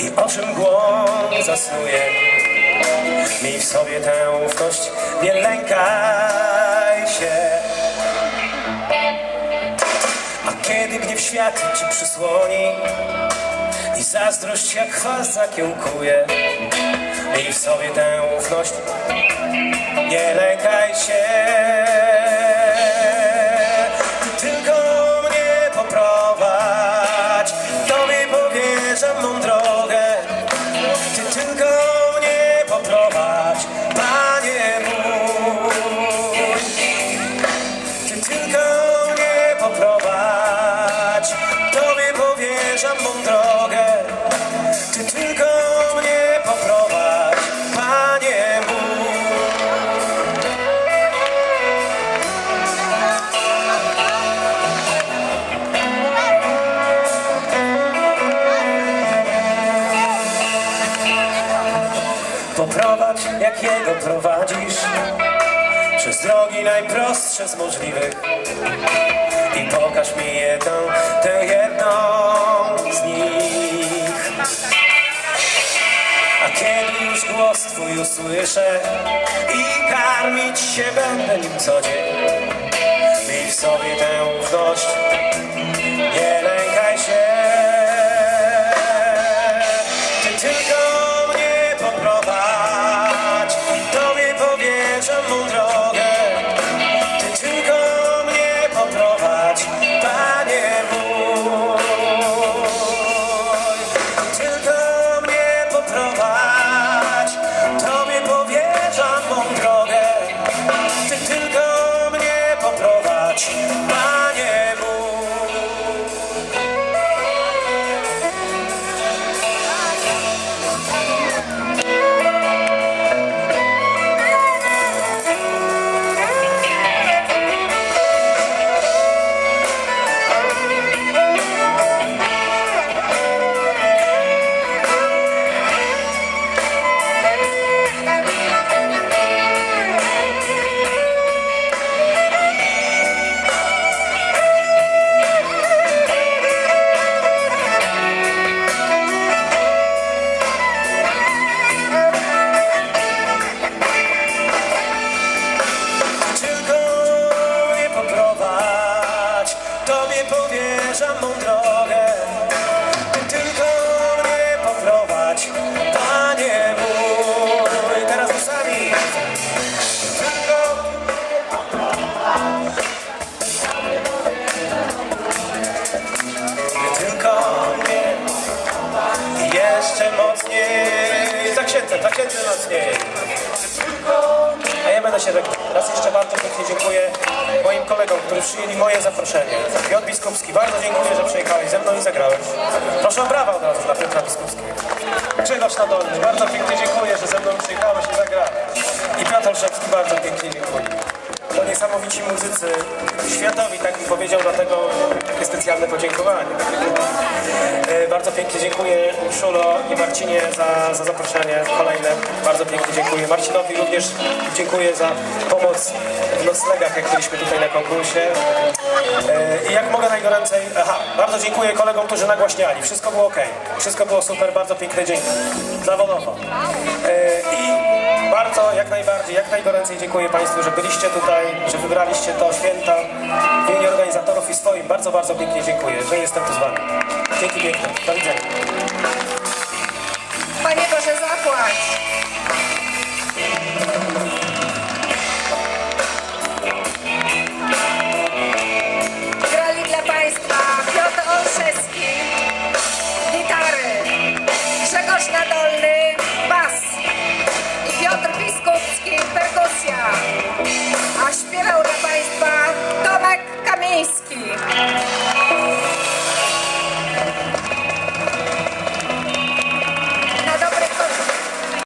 i oczym głąb zasnuje. Miej w sobie tę ufność, nie lękaj się. A kiedy gniew świat ci przysłoni i zazdrość jak chwast zakiełkuje, miej w sobie tę ufność, nie lękaj się. Poprowadź, jak Jego prowadzisz Przez drogi najprostsze z możliwych. I pokaż mi jedną, tę jedną z nich. A kiedy już głos Twój usłyszę I karmić się będę nim co dzień Miej w sobie tę ufność Tobie powierzam mą drogę. Ty tylko mnie poprowadź, Panie mój. Teraz my sami. Tylko Ty tylko mnie jeszcze mocniej. Za księdza, za księdza mocniej. Moim kolegom, którzy przyjęli moje zaproszenie. Piotr Biskupski, bardzo dziękuję, że przyjechałeś ze mną i zagrałeś. Proszę o brawa od razu dla Piotra Biskupskiego. Grzegorz Nadolny, bardzo pięknie dziękuję, że ze mną przyjechałeś i zagrałeś. I Piotr Olszewski, bardzo pięknie dziękuję. To niesamowici muzycy światowi, tak mi powiedział, dlatego specjalne podziękowanie. E, Bardzo pięknie dziękuję Urszulo i Marcinie za, za zaproszenie kolejne. Bardzo pięknie dziękuję. Marcinowi również dziękuję za pomoc w noclegach, jak byliśmy tutaj na konkursie. E, I jak mogę najgoręcej... Aha, bardzo dziękuję kolegom, którzy nagłaśniali. Wszystko było ok. Wszystko było super. Bardzo piękny dzień. Zawodowo. E, I bardzo, jak najbardziej, jak najgoręcej dziękuję Państwu, że byliście tutaj, że wybraliście to święta w imieniu organizatorów i Bardzo, bardzo pięknie dziękuję, że jestem tu z Wami. Dzięki piękne. Do widzenia. Panie Boże, zapłać! Grali dla Państwa Piotr Olszewski, gitary, Grzegorz Nadolny, bas i Piotr Biskupski, perkusja. A śpiewał